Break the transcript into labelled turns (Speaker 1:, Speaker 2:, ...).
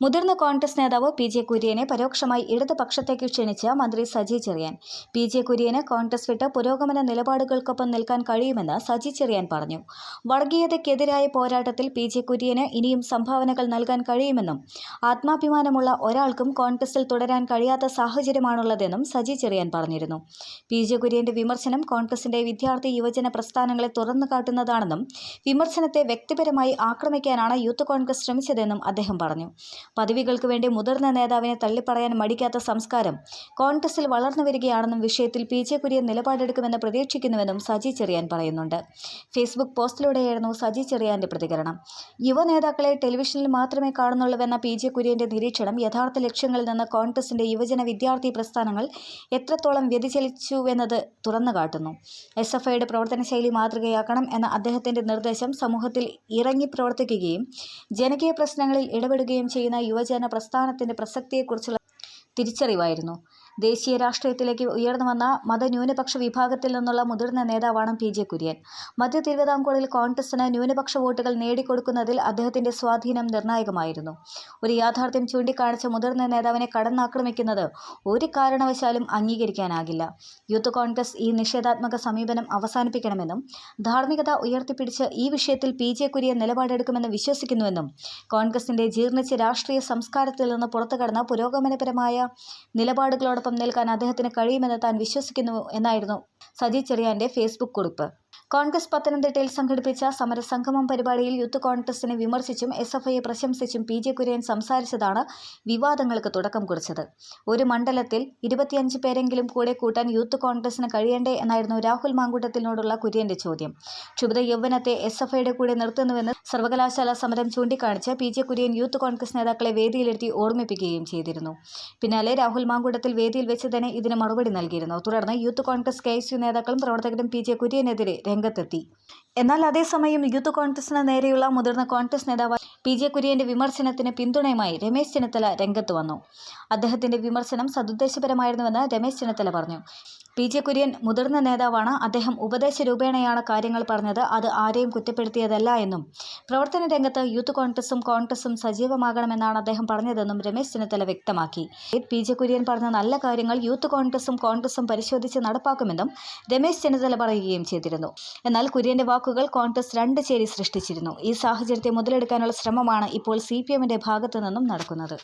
Speaker 1: മുതിർന്ന കോൺഗ്രസ് നേതാവ് P J കുര്യനെ പരോക്ഷമായി ഇടതുപക്ഷത്തേക്ക് ക്ഷണിച്ച മന്ത്രി സജി ചെറിയാൻ. പി ജെ കുര്യന് കോൺഗ്രസ് വിട്ട് പുരോഗമന നിലപാടുകൾക്കൊപ്പം നിൽക്കാൻ കഴിയുമെന്ന് സജി ചെറിയാൻ പറഞ്ഞു. വർഗീയതയ്ക്കെതിരായ പോരാട്ടത്തിൽ പി ജെ കുര്യന് ഇനിയും സംഭാവനകൾ നൽകാൻ കഴിയുമെന്നും ആത്മാഭിമാനമുള്ള ഒരാൾക്കും കോൺഗ്രസിൽ തുടരാൻ കഴിയാത്ത സാഹചര്യമാണുള്ളതെന്നും സജി ചെറിയാൻ പറഞ്ഞിരുന്നു. പി ജെ കുര്യന്റെ വിമർശനം കോൺഗ്രസിന്റെ വിദ്യാർത്ഥി യുവജന പ്രസ്ഥാനങ്ങളെ തുറന്നു കാട്ടുന്നതാണെന്നും വിമർശനത്തെ വ്യക്തിപരമായി ആക്രമിക്കാനാണ് യൂത്ത് കോൺഗ്രസ് ശ്രമിച്ചതെന്നും അദ്ദേഹം പറഞ്ഞു. പദവികൾക്ക് വേണ്ടി മുതിർന്ന നേതാവിനെ തള്ളിപ്പറയാൻ മടിക്കാത്ത സംസ്കാരം കോൺഗ്രസിൽ വളർന്നു വരികയാണെന്നും വിഷയത്തിൽ പി ജെ കുര്യൻ നിലപാടെടുക്കുമെന്ന് പ്രതീക്ഷിക്കുന്നുവെന്നും സജി ചെറിയാൻ പറയുന്നുണ്ട്. ഫേസ്ബുക്ക് പോസ്റ്റിലൂടെയായിരുന്നു സജി ചെറിയാന്റെ പ്രതികരണം. യുവ നേതാക്കളെ ടെലിവിഷനിൽ മാത്രമേ കാണുന്നുള്ളൂവെന്ന പി ജെ കുര്യന്റെ നിരീക്ഷണം യഥാർത്ഥ ലക്ഷ്യങ്ങളിൽ നിന്ന് കോൺഗ്രസിന്റെ യുവജന വിദ്യാർത്ഥി പ്രസ്ഥാനങ്ങൾ എത്രത്തോളം വ്യതിചലിച്ചുവെന്നത് തുറന്നു കാട്ടുന്നു. എസ് എഫ് ഐയുടെ പ്രവർത്തനശൈലി മാതൃകയാക്കണം എന്ന അദ്ദേഹത്തിന്റെ നിർദ്ദേശം സമൂഹത്തിൽ ഇറങ്ങി പ്രവർത്തിക്കുകയും ജനകീയ പ്രശ്നങ്ങളിൽ ഇടപെടുകയും ചെയ്യുന്ന യുവജന പ്രസ്ഥാനത്തിന്റെ പ്രസക്തിയെക്കുറിച്ചുള്ള തിരിച്ചറിവായിരുന്നു. ദേശീയ രാഷ്ട്രീയത്തിലേക്ക് ഉയർന്നു വന്ന മതന്യൂനപക്ഷ വിഭാഗത്തിൽ നിന്നുള്ള മുതിർന്ന നേതാവാണ് പി ജെ കുര്യൻ. മധ്യ തിരുവിതാംകൂറിൽ കോൺഗ്രസിന് ന്യൂനപക്ഷ വോട്ടുകൾ നേടിക്കൊടുക്കുന്നതിൽ അദ്ദേഹത്തിന്റെ സ്വാധീനം നിർണായകമായിരുന്നു. ഒരു യാഥാർത്ഥ്യം ചൂണ്ടിക്കാണിച്ച മുതിർന്ന നേതാവിനെ കടന്നാക്രമിക്കുന്നത് ഒരു കാരണവശാലും അംഗീകരിക്കാനാകില്ല. യൂത്ത് കോൺഗ്രസ് ഈ നിഷേധാത്മക സമീപനം അവസാനിപ്പിക്കണമെന്നും ധാർമ്മികത ഉയർത്തിപ്പിടിച്ച് ഈ വിഷയത്തിൽ പി ജെ കുര്യൻ നിലപാടെടുക്കുമെന്ന് വിശ്വസിക്കുന്നുവെന്നും കോൺഗ്രസിന്റെ ജീർണിച്ച രാഷ്ട്രീയ സംസ്കാരത്തിൽ നിന്ന് പുറത്തുകടന്ന പുരോഗമനപരമായ നിലപാടുകളോടൊപ്പം നിൽക്കാൻ അദ്ദേഹത്തിന് കഴിയുമെന്ന് താൻ വിശ്വസിക്കുന്നു എന്നായിരുന്നു സജി ചെറിയാന്റെ ഫേസ്ബുക്ക് കുറിപ്പ്. കോൺഗ്രസ് പത്തനംതിട്ടയിൽ സംഘടിപ്പിച്ച സമരസംഗമം പരിപാടിയിൽ യൂത്ത് കോൺഗ്രസിനെ വിമർശിച്ചും എസ് എഫ് ഐയെ പ്രശംസിച്ചും പി ജെ കുര്യൻ സംസാരിച്ചതാണ് വിവാദങ്ങൾക്ക് തുടക്കം കുറിച്ചത്. ഒരു മണ്ഡലത്തിൽ ഇരുപത്തിയഞ്ച് പേരെങ്കിലും കൂടെ കൂട്ടാൻ യൂത്ത് കോൺഗ്രസിന് കഴിയണ്ടേ എന്നായിരുന്നു രാഹുൽ മാങ്കൂട്ടത്തിനോടുള്ള കുര്യന്റെ ചോദ്യം. ക്ഷുഭിത യൗവനത്തെ എസ് എഫ് ഐയുടെ കൂടെ നിർത്തുന്നുവെന്ന് സർവകലാശാല സമരം ചൂണ്ടിക്കാണിച്ച് P J Kurian youth Congress നേതാക്കളെ വേദിയിലെത്തി ഓർമ്മിപ്പിക്കുകയും ചെയ്തിരുന്നു. പിന്നാലെ രാഹുൽ മാങ്കൂട്ടത്തിൽ വേദിയിൽ വെച്ച് തന്നെ ഇതിന് മറുപടി നൽകിയിരുന്നു. തുടർന്ന് യൂത്ത് കോൺഗ്രസ് കെ നേതാക്കളും പ്രവർത്തകരും പി ജെ കുര്യനെതിരെ രംഗത്തെത്തി. എന്നാൽ അതേസമയം യൂത്ത് കോൺഗ്രസിന് നേരെയുള്ള മുതിർന്ന കോൺഗ്രസ് നേതാവ് പി. ജെ. കുര്യന്റെ വിമർശനത്തിന് പിന്തുണയുമായി രമേശ് ചെന്നിത്തല രംഗത്ത് വന്നു. അദ്ദേഹത്തിന്റെ വിമർശനം സതുദ്ദേശപരമായിരുന്നുവെന്ന് രമേശ് ചെന്നിത്തല പറഞ്ഞു. പി ജെ കുര്യൻ മുതിർന്ന നേതാവാണ്. അദ്ദേഹം ഉപദേശ രൂപേണയാണ് കാര്യങ്ങൾ പറഞ്ഞത്. അത് ആരെയും കുറ്റപ്പെടുത്തിയതല്ല എന്നും. പ്രവർത്തന രംഗത്ത് യൂത്ത് കോൺഗ്രസും കോൺഗ്രസും സജീവമാകണമെന്നാണ് അദ്ദേഹം പറഞ്ഞതെന്നും രമേശ് ചെന്നിത്തല വ്യക്തമാക്കി. പി ജെ കുര്യൻ പറഞ്ഞ നല്ല കാര്യങ്ങൾ യൂത്ത് കോൺഗ്രസും കോൺഗ്രസും പരിശോധിച്ച് നടപ്പാക്കുമെന്നും രമേശ് ചെന്നിത്തല പറയുകയും ചെയ്തിരുന്നു. എന്നാൽ കുര്യന്റെ വാക്കുകൾ കോൺഗ്രസ് രണ്ട് ചേരി സൃഷ്ടിച്ചിരുന്നു. ഈ സാഹചര്യത്തെ മുതലെടുക്കാനുള്ള ശ്രമമാണ് ഇപ്പോൾ സി പി എമ്മിന്റെ ഭാഗത്തു നിന്നും നടക്കുന്നത്.